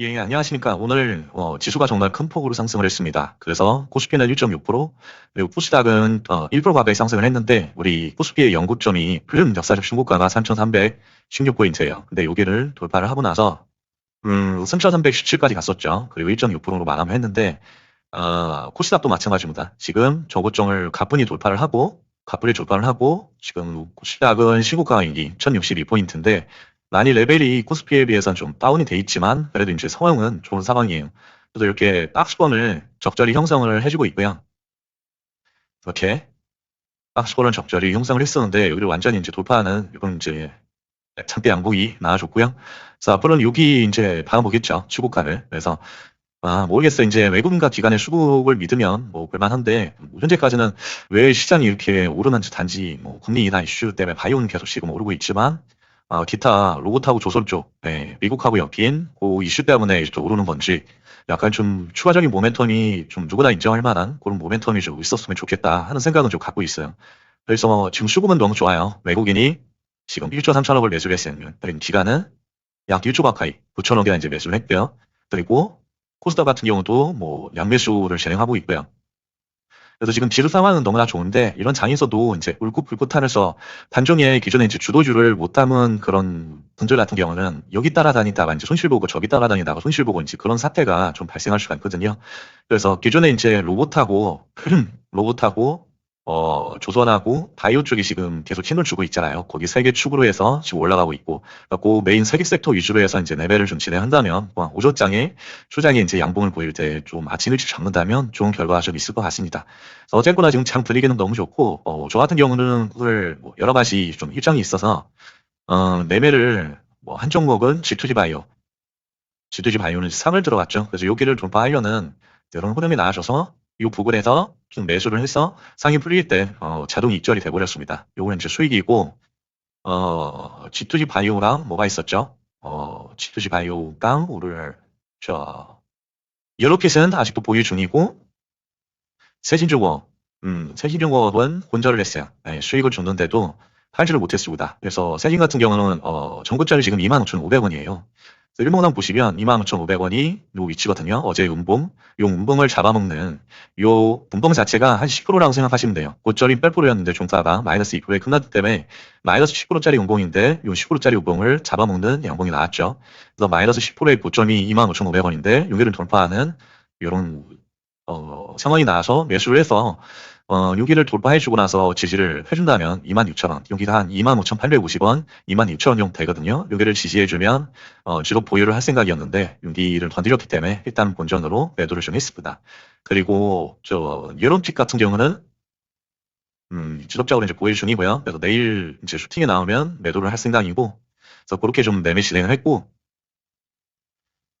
예, 안녕하십니까. 오늘 어, 지수가 정말 큰 폭으로 상승을 했습니다. 그래서 코스피는 1.6%, 그리고 코스닥은 어, 1% 가까이 상승을 했는데 우리 코스피의 연구점이 음, 역사적 신고가가 3,316포인트예요. 근데 여기를 돌파를 하고 나서 음, 3,317까지 갔었죠. 그리고 1.6%로 마감을 했는데 어, 코스닥도 마찬가지입니다. 지금 저고점을 가뿐히 돌파를 하고 가뿐히 돌파를 하고 지금 코스닥은 신고가가 1,062포인트인데 많이 레벨이 코스피에 비해서는 좀 다운이 돼 있지만 그래도 이제 상황은 좋은 상황이에요. 그래서 이렇게 박스권을 적절히 형성을 해주고 있고요. 이렇게 박스권을 적절히 형성을 했었는데 여기를 완전히 이제 돌파하는 이런 이제 장대 양복이 나와줬고요. 그래서 앞으로는 여기 이제 봐보겠죠. 추고가를. 그래서 아, 모르겠어요. 이제 외국인과 기관의 수급을 믿으면 뭐 볼만한데 현재까지는 왜 시장이 이렇게 오르는지 단지 뭐 인하 이슈 때문에 바이오는 계속 지금 오르고 있지만 어, 기타 로봇하고 조선 쪽, 네, 미국하고 엮인 그 이슈 때문에 또 오르는 건지 약간 좀 추가적인 모멘텀이 좀 누구나 인정할 만한 그런 모멘텀이 좀 있었으면 좋겠다 하는 생각은 좀 갖고 있어요. 그래서 지금 수급은 너무 좋아요. 외국인이 지금 1조 3천억을 매수를 했으면 그리고 기간은 약 1조 가까이 9천억이나 이제 매수를 했고요. 그리고 코스닥 같은 경우도 뭐 양매수를 진행하고 있고요. 그래서 지금 지수 상황은 너무나 좋은데 이런 장에서도 이제 울긋불긋 하면서 단종의 기존에 이제 주도주를 못 담은 그런 분들 같은 경우는 여기 따라다니다가 이제 손실 보고 저기 따라다니다가 손실 보고 이제 그런 사태가 좀 발생할 수가 있거든요. 그래서 기존에 이제 로봇하고 로봇하고 어, 조선하고 바이오 쪽이 지금 계속 힘을 주고 있잖아요. 거기 세 개 축으로 해서 지금 올라가고 있고, 그리고 메인 세계 섹터 위주로 해서 이제 레벨을 좀 진행한다면, 뭐, 오조장에, 초장에 이제 양봉을 보일 때 좀 아침 일찍 잡는다면 좋은 결과가 좀 있을 것 같습니다. 어쨌거나 지금 장 분위기는 너무 좋고, 어, 저 같은 경우는 오늘 뭐 여러 가지 좀 일정이 있어서, 어, 매매를 뭐 한 종목은 G2G 바이오, G2G 바이오는 상을 들어갔죠. 그래서 여기를 돌파하려는 이런 흐름이 나와줘서 이 부분에서 좀 매수를 해서 상위 풀릴 때 어, 자동 입절이 돼버렸습니다. 요거는 이제 수익이고 어, G2G 바이오랑 뭐가 있었죠? 어, G2G 바이오랑 오늘 저 여로핏은 아직도 보유 중이고 세진중업 음, 세진중업은 혼절을 했어요. 네, 수익을 줬는데도 팔지를 못했습니다. 그래서 세진 같은 경우는 어, 전고짜리 지금 25,500원이에요. 일봉당 보시면 25,500원이 요 위치거든요. 어제 음봉, 요 음봉을 잡아먹는 요 분봉 자체가 한 10%라고 생각하시면 돼요. 고점이 8%였는데 종가가 마이너스 2%에 끝났기 때문에 마이너스 10%짜리 음봉인데 요 10%짜리 음봉을 잡아먹는 양봉이 나왔죠. 그래서 마이너스 10%의 고점이 25,500원인데 여기를 돌파하는 이런 어, 상황이 나와서 매수를 해서 어, 여기를 돌파해주고 나서 지지를 해준다면 26,000원, 여기가 한 25,850원, 26,000원 정도 되거든요. 여기를 지지해주면 어, 지속 보유를 할 생각이었는데 여기를 건드렸기 때문에 일단 본전으로 매도를 좀 했습니다. 그리고 저 여론픽 같은 경우는 음, 지속적으로 이제 보유 중이고요. 그래서 내일 이제 슈팅에 나오면 매도를 할 생각이고, 그래서 그렇게 좀 매매 진행을 했고,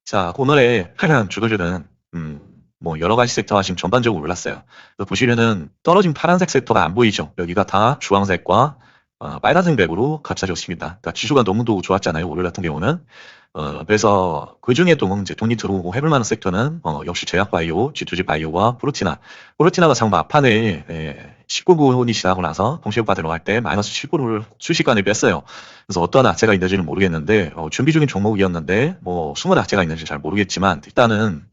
자, 오늘의 주도주는 음, 뭐 여러 가지 섹터가 지금 전반적으로 올랐어요. 보시면은 떨어진 파란색 섹터가 안 보이죠. 여기가 다 주황색과 어, 빨간색 맵으로 갇혀졌습니다. 그러니까 지수가 너무도 좋았잖아요. 오늘 같은 경우는. 어, 그래서 그 중에도 이제 돈이 들어오고 해볼 만한 섹터는 어, 역시 제약바이오, G2G 바이오와 프로티나. 프로티나가 장 막판에 예, 19분이 지나고 나서 공시효과 들어갈 때 마이너스 7%를 수시간을 뺐어요. 그래서 어떠한 악재가 있는지는 모르겠는데 어, 준비 중인 종목이었는데 뭐 숨은 악재가 있는지 잘 모르겠지만 일단은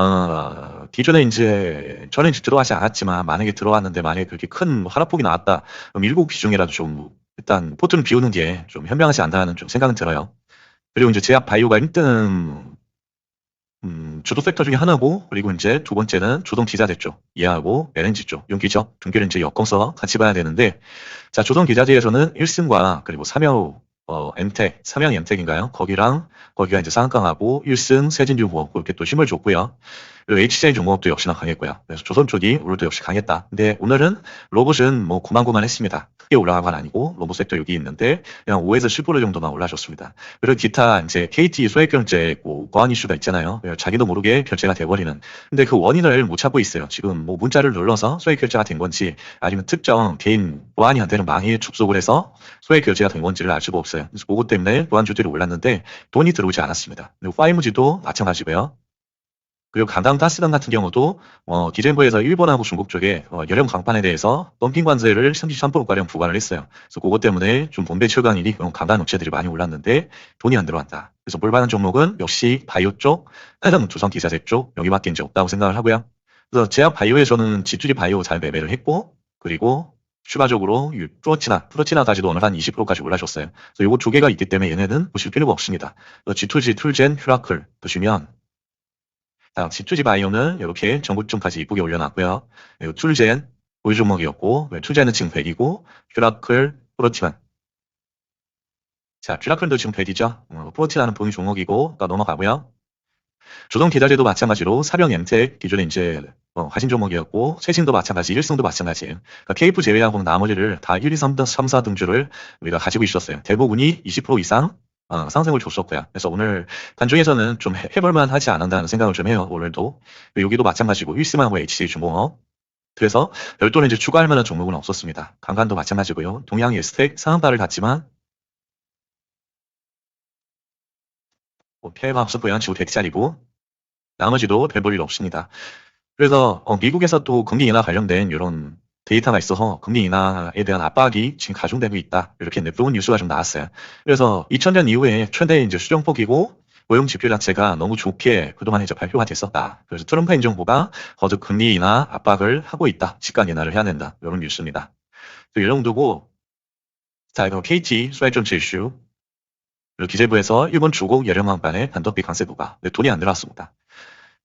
어, 기존에 이제 저는 이제 들어가지 않았지만 만약에 들어왔는데 만약에 그렇게 큰 하락폭이 나왔다 그럼 일곱 비중이라도 좀 일단 포트는 비우는 게 좀 현명하지 않다는 좀 생각은 들어요. 그리고 이제 제약 바이오가 1등 음, 주도 섹터 중에 하나고 그리고 이제 두 번째는 주동 기자재 쪽 이해하고 LNG 쪽 용기죠. 두 개를 이제 엮어서 같이 봐야 되는데 자 주동 기자재에서는 1승과 그리고 3여 어, 엠텍, 삼양 엠텍인가요? 거기랑 거기가 이제 쌍강하고 1승 세진중공업 그렇게 또 힘을 줬고요. 그리고 HJ 중공업도 역시나 강했고요. 그래서 조선 쪽이 오늘도 역시 강했다. 근데 오늘은 로봇은 뭐 고만고만했습니다. 크게 올라간 건 아니고 로봇 섹터 여기 있는데 그냥 5에서 10% 정도만 올라줬습니다. 그리고 기타 이제 KT 소액 결제 뭐 보안 이슈가 있잖아요. 자기도 모르게 결제가 돼버리는. 근데 그 원인을 못 찾고 있어요. 지금 뭐 문자를 눌러서 소액 결제가 된 건지 아니면 특정 개인 보안이 안 되는 망에 접속을 해서 소액 결제가 된 건지를 알 수가 없어요. 그래서 그것 때문에 보안 주들이 올랐는데 돈이 들어오지 않았습니다. 그리고 파이무지도 마찬가지고요. 그리고 강당 가스당 같은 경우도 어, 기재부에서 일본하고 중국 쪽에 어, 여령 강판에 대해서 덤핑 관세를 33%가량 부과를 했어요. 그래서 그것 때문에 좀 본배 출강일이 그런 강간 업체들이 많이 올랐는데 돈이 안 들어간다. 그래서 볼만한 종목은 역시 바이오 쪽, 조선 기사제 쪽 여기밖에 이제 없다고 생각을 하고요. 그래서 제약 바이오에 저는 지투리 바이오 잘 매매를 했고 그리고 추가적으로 이 프로치나, 프로치나까지도 오늘 한 20%까지 올라줬어요. 그래서 요거 두 개가 있기 때문에 얘네는 보실 필요가 없습니다. G2G, 툴젠, 휴라클 보시면 자, G2G 바이오는 이렇게 전고점까지 이쁘게 올려놨고요. 그리고 툴젠 보유 종목이었고 네, 툴젠은 지금 100이고 휴라클, 프로티만 자, 휴라클도 지금 100이죠. 어, 프로티나는 보유 종목이고 또 넘어가고요. 조동 기다리도 마찬가지로 사령 엠텍 기존에 이제 어, 화신 종목이었고 최신도 마찬가지, 일승도 마찬가지예요. 그러니까 KF 제외하고 나머지를 다 1, 2, 3, 3, 4 등주를 우리가 가지고 있었어요. 대부분이 20% 이상 어, 상승을 줬었고요. 그래서 오늘 단중에서는 좀 해- 해볼만 하지 않는다는 생각을 좀 해요. 오늘도 여기도 마찬가지고 힐스만하고 HC 중공업 그래서 별도로 이제 추가할 만한 종목은 없었습니다. 강간도 마찬가지고요. 동양 에스텍 상한가를 갔지만 뭐 없었고요. 지금 100짜리고 나머지도 별볼일 없습니다. 그래서 어, 미국에서 또 금리 인하 관련된 이런 데이터가 있어서 금리 인하에 대한 압박이 지금 가중되고 있다. 이렇게 내부분 뉴스가 좀 나왔어요. 그래서 2000년 이후에 최대 이제 수정폭이고 고용 지표 자체가 너무 좋게 그동안 이제 발표가 됐었다. 그래서 트럼프 행정부가 거듭 금리 인하 압박을 하고 있다. 시간 인하를 해야 된다. 이런 뉴스입니다. 이 정도고 자, 이거 KT 수혜점 그리고 기재부에서 일본 중국 여령항반의 단독비 강세 부과 네, 돈이 안 들어왔습니다.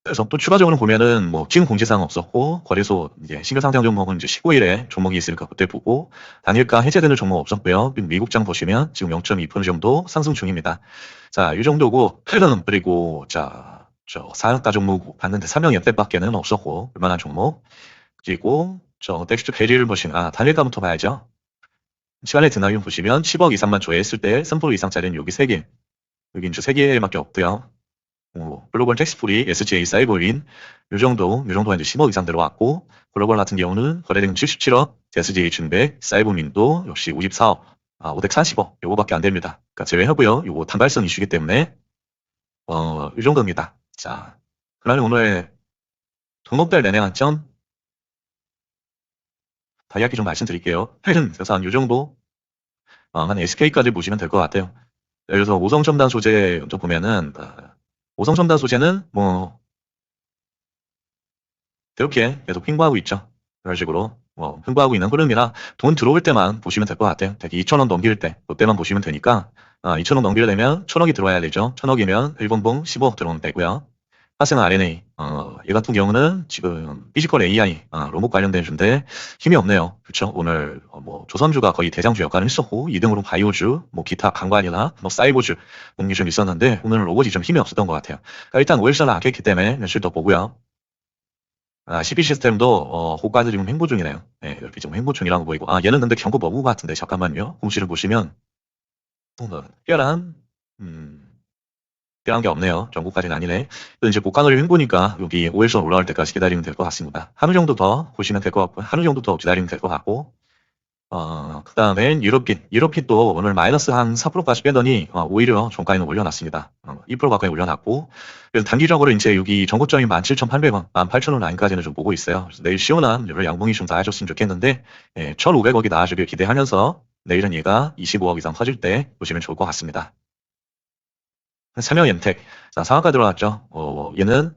그래서 또 추가적으로 보면은 뭐 지금 공지사항 없었고 거래소 이제 신규 상장 종목은 이제 15일에 종목이 있으니까 그때 보고 단일가 해제되는 종목 없었고요. 미국장 보시면 지금 0.2% 정도 상승 중입니다. 자, 이 정도고 그리고 자, 저 사양가 종목 봤는데 삼명 연대밖에는 없었고 얼마나 종목 그리고 저 텍스트 베리를 보시면 아 단일가부터 봐야죠. 시간의 드나이움 보시면 10억 이상만 조회했을 때 3% 이상짜리는 여기 3개 여기 이제 3개밖에 없고요. 어, 글로벌 텍스프리, SGA, 사이버인 요 정도, 요 정도가 이제 10억 이상 들어왔고 글로벌 같은 경우는 거래된 77억, SGA 준백, 사이버민도 역시 54억, 아, 540억 요거밖에 안 됩니다. 그러니까 제외하고요. 요거 단발성 이슈기 때문에 어, 이 정도입니다. 자, 그러면 오늘 등록별 내내 관점 다 이야기 좀 말씀드릴게요. 그래서 한요 정도 어, 한 SK까지 보시면 될 것 같아요. 그래서 오성 첨단 소재 좀 보면은 어, 오성 첨단 소재는 뭐 이렇게 계속 횡보하고 있죠. 이런 식으로 뭐 횡보하고 있는 흐름이라 돈 들어올 때만 보시면 될 것 같아요. 대개 2천원 넘길 때 그때만 보시면 되니까 아, 2천원 넘기려 되면 1천억이 들어와야 되죠. 1천억이면 일본봉 10억 들어오면 되고요. 파생 RNA 어, 얘 같은 경우는 지금 피지컬 AI 아, 로봇 관련된 주인데 힘이 없네요. 그렇죠? 오늘 어, 뭐 조선주가 거의 대장주 역할을 했었고 2등으로 바이오주, 뭐 기타 강관이나 뭐 사이버주 공기 좀 있었는데 오늘 로봇이 좀 힘이 없었던 것 같아요. 그러니까 일단 오일선을 아꼈기 때문에 며칠 더 보고요. 아, CP 시스템도 어, 호가도 지금 횡보 중이네요. 네, 이렇게 지금 횡보 중이라고 보이고 아 얘는 근데 경고 것 같은데 잠깐만요. 공시를 보시면 어, 특별한 음, 특별한 게 없네요. 전국까지는 아니네. 또 이제 고가놀이 횡보니까 여기 5일선 올라올 때까지 기다리면 될 것 같습니다. 하루 정도 더 보시면 될 것 같고 하루 정도 더 기다리면 될 것 같고 어, 그 다음엔 유럽빛. 유럽빛도 오늘 마이너스 한 4%까지 빼더니, 어, 오히려 종가에는 올려놨습니다. 어, 2% 가까이 올려놨고, 그래서 단기적으로 이제 여기 전고점이 17,800원, 18,000원 라인까지는 좀 보고 있어요. 내일 시원한 양봉이 좀 나아졌으면 좋겠는데, 예, 1,500억이 나아지길 기대하면서 내일은 얘가 25억 이상 터질 때 보시면 좋을 것 같습니다. 삼형 엔텍. 자, 상한가 들어갔죠. 어, 얘는,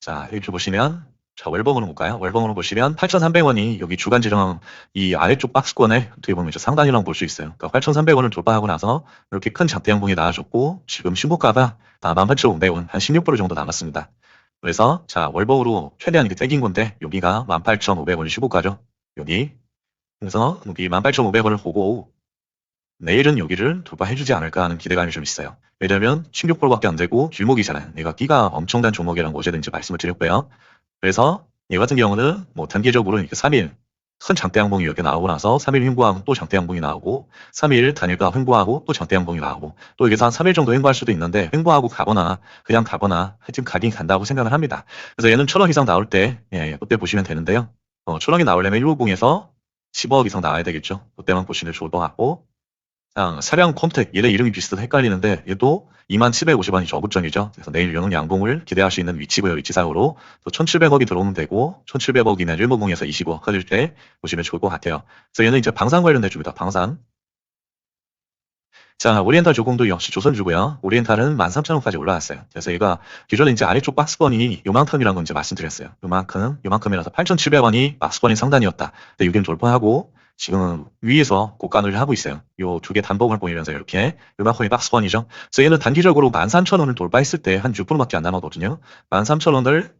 자, 이렇게 보시면, 자, 월봉으로 볼까요? 월봉으로 보시면 8,300원이 여기 주간 지령 이 아래쪽 박스권에 어떻게 보면 상단이라고 볼수 있어요. 그러니까 8,300원을 돌파하고 나서 이렇게 큰 잡대 양봉이 나와줬고 지금 신고가가 18,500원 한 16% 정도 남았습니다. 그래서 자 월봉으로 최대한 이렇게 땡긴 건데 여기가 18,500원이 신고가죠. 여기 그래서 여기 18,500원을 보고 내일은 여기를 돌파해주지 않을까 하는 기대감이 좀 있어요. 왜냐면 16%밖에 안 되고 길목이잖아요. 얘가 끼가 엄청난 종목이라는 거 어제든지 말씀을 드렸고요. 그래서 얘 같은 경우는 뭐 단계적으로 이렇게 3일 큰 장대 양봉이 이렇게 나오고 나서 3일 횡보하고 또 장대 양봉이 나오고 3일 단일가 횡보하고 또 장대 양봉이 나오고 또 여기서 한 3일 정도 횡보할 수도 있는데 횡보하고 가거나 그냥 가거나 하여튼 가긴 간다고 생각을 합니다. 그래서 얘는 천억 이상 나올 때 예, 그때 보시면 되는데요. 어, 천억이 나오려면 150에서 10억 이상 나와야 되겠죠. 그때만 보시면 좋을 것 같고 자, 사량 콘택 얘네 이름이 비슷해서 헷갈리는데 얘도 2750원이 저고점이죠. 그래서 내일 연은 양봉을 기대할 수 있는 위치고요. 위치상으로 또 1700억이 들어오면 되고 1700억이나 일본봉에서 25억 커질 때 보시면 좋을 것 같아요. 그래서 얘는 이제 방산 관련해 줍니다. 방산. 자, 오리엔탈 조공도 역시 조선주고요. 오리엔탈은 13,000원까지 올라왔어요. 그래서 얘가 기존에 이제 아래쪽 박스권이 요만큼이라는 건 이제 말씀드렸어요. 요만큼, 요만큼이라서 8,700원이 박스권이 상단이었다. 근데 여기는 돌파하고 지금 위에서 고간을 하고 있어요. 요 두 개 단봉을 보이면서 이렇게 요만큼이 박스권이죠. 그래서 얘는 단기적으로 13,000원을 돌파했을 때 한 6%밖에 안 남았거든요. 13,000원을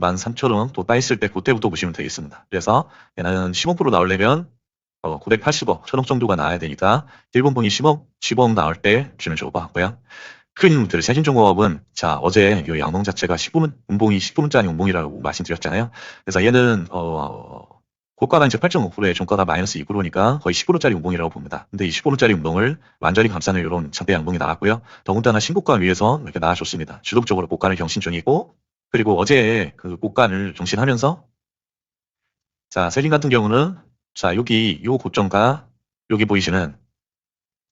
13,000원 돌파했을 때 그때부터 보시면 되겠습니다. 그래서 얘는 15% 나오려면 어, 980억, 1000억 정도가 나와야 되니까 일본봉이 10억, 10억 나올 때 주면 좋을 것 같고요. 큰 인물들, 세진중공업은 자 어제 이 양봉 자체가 10분 운봉이 10분짜리 운봉이라고 말씀드렸잖아요. 그래서 얘는 어, 고가가 이제 8.5%에 종가가 마이너스 2%니까 거의 10%짜리 운봉이라고 봅니다. 근데 이 10%짜리 운봉을 완전히 감싸는 이런 장대 양봉이 나왔고요. 더군다나 신고가 위에서 이렇게 나와줬습니다. 주도적으로 고가를 경신 중이고 그리고 어제 그 고가를 경신하면서 자 세진 같은 경우는 자, 여기 요 고점과 여기 보이시는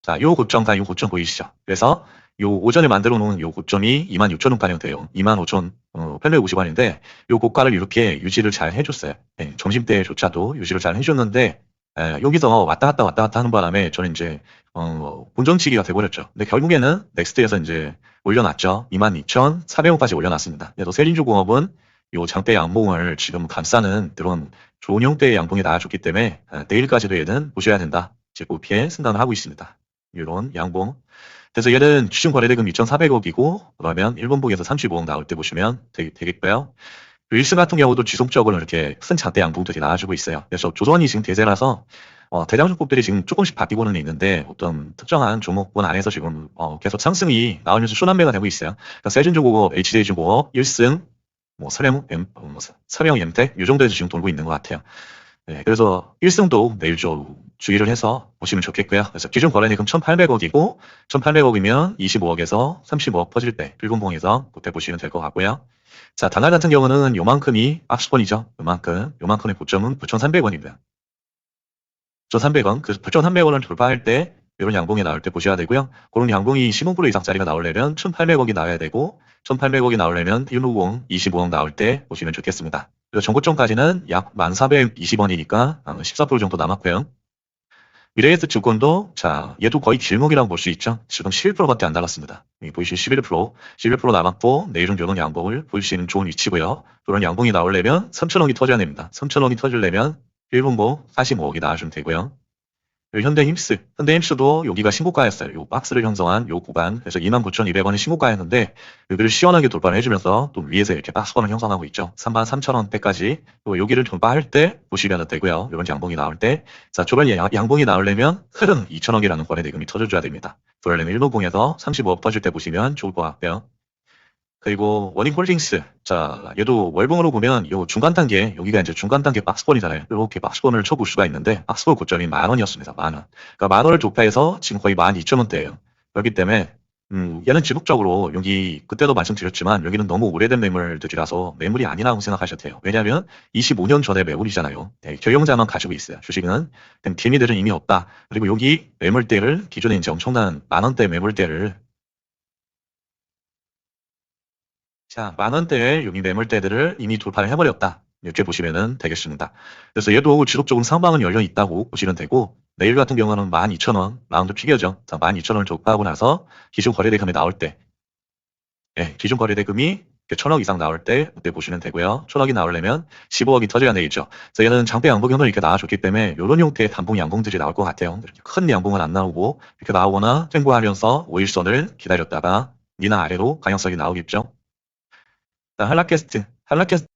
자, 요 고점과 요 고점 보이시죠? 그래서 요 오전에 만들어 놓은 요 고점이 26,000원 가량 돼요. 25,000, 어, 850원인데 요 고가를 이렇게 유지를 잘 해줬어요. 예, 점심때조차도 유지를 잘 해줬는데 에, 여기서 왔다 갔다 왔다 갔다 하는 바람에 저는 이제 어, 본정치기가 돼버렸죠. 근데 결국에는 넥스트에서 이제 올려놨죠. 22,400원까지 올려놨습니다. 그래서 세린주공업은 요 장대 양봉을 지금 감싸는 그런 좋은 형태의 양봉이 나와줬기 때문에 아, 내일까지도 얘는 보셔야 된다. 제 고피에 생각을 하고 있습니다. 이런 양봉. 그래서 얘는 주중 거래대금 2,400억이고 그러면 일본봉에서 35억 나올 때 보시면 되, 되겠고요. 윌슨 같은 경우도 지속적으로 이렇게 큰 장대 양봉들이 나와주고 있어요. 그래서 조선이 지금 대세라서 어, 대장주법들이 지금 조금씩 바뀌고는 있는데 어떤 특정한 종목군 안에서 지금 어, 계속 상승이 나오면서 순환매가 되고 있어요. 그러니까 세준중공업, HD중공업 1승, 뭐 서령, 엠, 어, 뭐 서령, 엠텍 이 정도에서 지금 돌고 있는 것 같아요. 네, 그래서 1승도 내일 좀 주의를 해서 보시면 좋겠고요. 그래서 기존 거래액금 1,800억이고 1,800억이면 25억에서 30억 퍼질 때 일본봉에서 그때 보시면 될 것 같고요. 자, 단날 같은 경우는 요만큼이 악수권이죠. 요만큼, 요만큼의 고점은 9,300원입니다. 9,300원, 그래서 9,300원을 돌파할 때 이런 양봉이 나올 때 보셔야 되고요. 그런 양봉이 15% 이상짜리가 나오려면 1,800억이 나와야 되고 1,800억이 나오려면 150, 25억 나올 때 보시면 좋겠습니다. 그리고 전고점까지는 약 1,420원이니까 14% 정도 남았고요. 미래에스 증권도 자 얘도 거의 길목이라고 볼 수 있죠. 지금 11%밖에 안 달랐습니다. 보이시는 11%, 11% 남았고 내일은 요런 양봉을 볼수 있는 좋은 위치고요. 그런 양봉이 나오려면 3,000원이 터져야 됩니다. 3,000원이 터지려면 1분보 45억이 나와주면 되고요. 현대 힘스, 현대 힘스도 여기가 신고가였어요. 요 박스를 형성한 요 구간, 그래서 29,200원이 신고가였는데 여기를 시원하게 돌파를 해주면서 또 위에서 이렇게 박스권을 형성하고 있죠. 33,000원대까지 또 여기를 돌파할 때 보시면 되고요. 이런 양봉이 나올 때, 자 조별 양봉이 나오려면 흐름 2,000억이라는 거래 대금이 터져줘야 됩니다. 그러려면 1분봉에서 35억 터질 때 보시면 좋을 것 같고요. 그리고 워닝홀딩스. 자, 얘도 월봉으로 보면 요 중간 단계, 여기가 이제 중간 단계 박스권이잖아요. 이렇게 박스권을 쳐볼 수가 있는데, 박스권 고점이 만 원이었습니다. 만 원. 그러니까 만 원을 돌파해서 지금 거의 만 이천 원대예요. 그렇기 때문에, 음, 얘는 지속적으로 여기, 그때도 말씀드렸지만, 여기는 너무 오래된 매물들이라서 매물이 아니라고 생각하셔도 돼요. 왜냐하면 25년 전에 매물이잖아요. 네, 경영자만 가지고 있어요. 주식은. 개미들은 이미 없다. 그리고 여기 매물대를, 기존에 이제 엄청난 만 원대 매물대를 자, 만 원대의 여기 매물대들을 이미 돌파를 해버렸다. 이렇게 보시면 되겠습니다. 그래서 얘도 지속적으로 상방은 열려 있다고 보시면 되고, 내일 같은 경우는 12,000원 라운드 피겨죠. 자, 12,000원을 돌파하고 나서 기존 거래대금이 나올 때, 예, 기존 거래대금이 1,000억 이상 나올 때 그때 보시면 되고요. 1,000억이 나오려면 15억이 터져야 되겠죠. 그래서 얘는 장대 양봉형을 이렇게 나와줬기 때문에 이런 형태의 단봉 양봉들이 나올 것 같아요. 큰 양봉은 안 나오고 이렇게 나오거나 쟁고하면서 5일선을 기다렸다가 니나 아래로 강형성이 나오겠죠. 한라캐스트, 한라캐스트는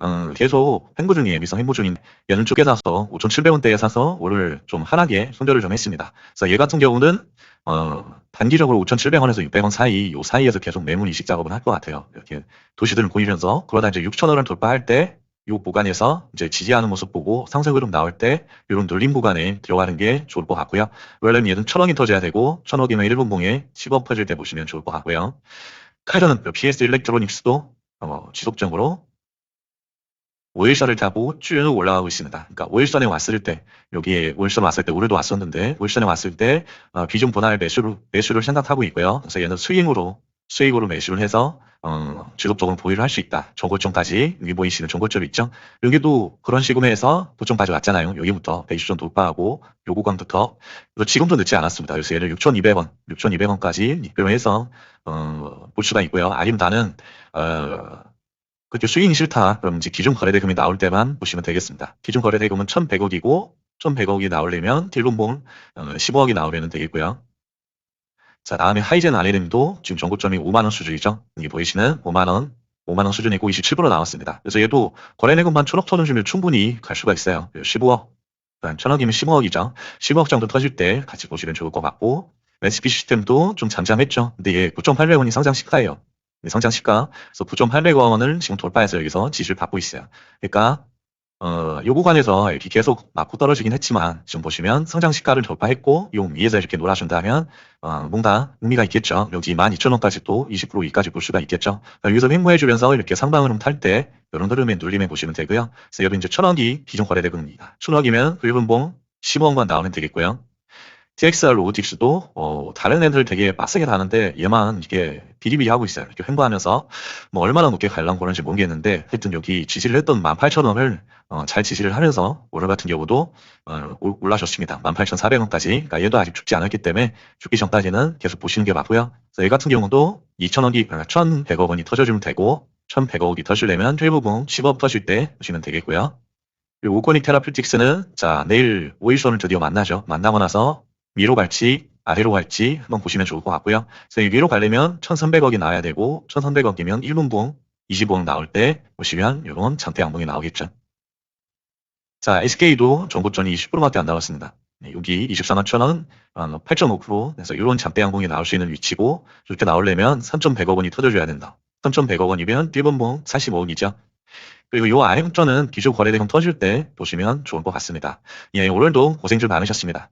어, 계속 횡보 중이에요. 미성 횡보 중인 얘는 쪼개 사서 5,700원대에 사서 오늘 좀 환하게 손절을 좀 했습니다. 그래서 얘 같은 경우는 어, 단기적으로 5,700원에서 600원 사이 요 사이에서 계속 매물 이식 작업을 할 것 같아요. 이렇게 도시들을 보이면서 그러다 이제 6,000원을 돌파할 때 요 구간에서 이제 지지하는 모습 보고 상승 흐름 나올 때 이런 눌림 구간에 들어가는 게 좋을 것 같고요. 왜냐면 얘는 1,000원이 터져야 되고 1,000원이면 1분 봉에 10원 퍼질 때 보시면 좋을 것 같고요. 카이런은 PS 일렉트로닉스도 어, 지속적으로 5일선을 타고 쭉 올라가고 있습니다. 그러니까 5일선에 왔을 때 여기에 5일선 왔을 때 우리도 왔었는데 5일선에 왔을 때 어, 비중 분할 매수를 매수를 생각하고 있고요. 그래서 얘는 스윙으로 수익으로 매수를 해서 어, 지속적으로 보유를 할 수 있다. 저고점까지 여기 보이시는 저고점 있죠? 여기도 그런 식으로 해서 도점 가져왔잖아요. 여기부터 120점 돌파하고 요 구간부터 그래서 지금도 늦지 않았습니다. 그래서 얘를 6,200원, 6,200원까지 입금을 해서 어, 볼 수가 있고요. 나는 어, 그때 수익이 싫다. 그럼 이제 기준 거래대금이 나올 때만 보시면 되겠습니다. 기준 거래대금은 1,100억이고 1,100억이 나오려면 딜론봉 어, 15억이 나오면 되겠고요. 자, 다음에 하이젠 아레님도 지금 전고점이 5만원 수준이죠. 여기 보이시는 5만원, 5만원 수준이고 27% 나왔습니다. 그래서 얘도 거래내금만 천억 터져주면 충분히 갈 수가 있어요. 15억, 천억이면 15억이죠. 15억 정도 터질 때 같이 보시면 좋을 것 같고, SP 시스템도 좀 잠잠했죠. 근데 얘 9.800원이 상장 시가예요. 네, 상장 시가. 그래서 9.800원을 지금 돌파해서 여기서 지지를 받고 있어요. 그러니까 어, 요 구간에서 이렇게 계속 맞고 떨어지긴 했지만 지금 보시면 상장 시가를 돌파했고 요 위에서 이렇게 놀아준다면 어, 뭔가 의미가 있겠죠. 여기 12,000원까지 또 20% 위까지 볼 수가 있겠죠. 그러니까 여기서 횡보해주면서 이렇게 상방으로 탈때 이런 흐름에 눌림해 보시면 되고요. 그래서 여기 이제 천억이 기존 거래대금입니다. 천억이면 불분봉 15억만 나오면 되겠고요. TXR 로보틱스도 어, 다른 애들 되게 빡세게 다는데 얘만 이게 비리비리 하고 있어요. 이렇게 횡보하면서 뭐 얼마나 높게 갈랑 거는지 모르겠는데 하여튼 여기 지지를 했던 18,000원을 어, 잘 지지를 하면서 오늘 같은 경우도 어, 올- 올라졌습니다. 18,400원까지. 그러니까 얘도 아직 죽지 않았기 때문에 죽기 전까지는 계속 보시는 게 맞고요. 그래서 얘 같은 경우도 2,000원이 1,100억 원이 터져주면 되고 1,100억이 터지려면 트리브봉 10억 터질 때 보시면 되겠고요. 오코닉 테라퓨틱스는 자 내일 5일선을 드디어 만나죠. 만나고 나서 위로 갈지 아래로 갈지 한번 보시면 좋을 것 같고요. 그래서 이 위로 가려면 1,300억이 나와야 되고 1,300억이면 1분봉 20억 나올 때 보시면 이런 장대 양봉이 나오겠죠. 자 SK도 전고점이 20%밖에 안 나왔습니다. 네, 여기 24만 1,000원, 8.5% 그래서 이런 잠대 양봉이 나올 수 있는 위치고 이렇게 나오려면 3,100억 원이 터져줘야 된다. 3,100억 원이면 1분봉 45억이죠. 그리고 요 아행전은 기존 거래대금 터질 때 보시면 좋을 것 같습니다. 예, 오늘도 고생들 많으셨습니다.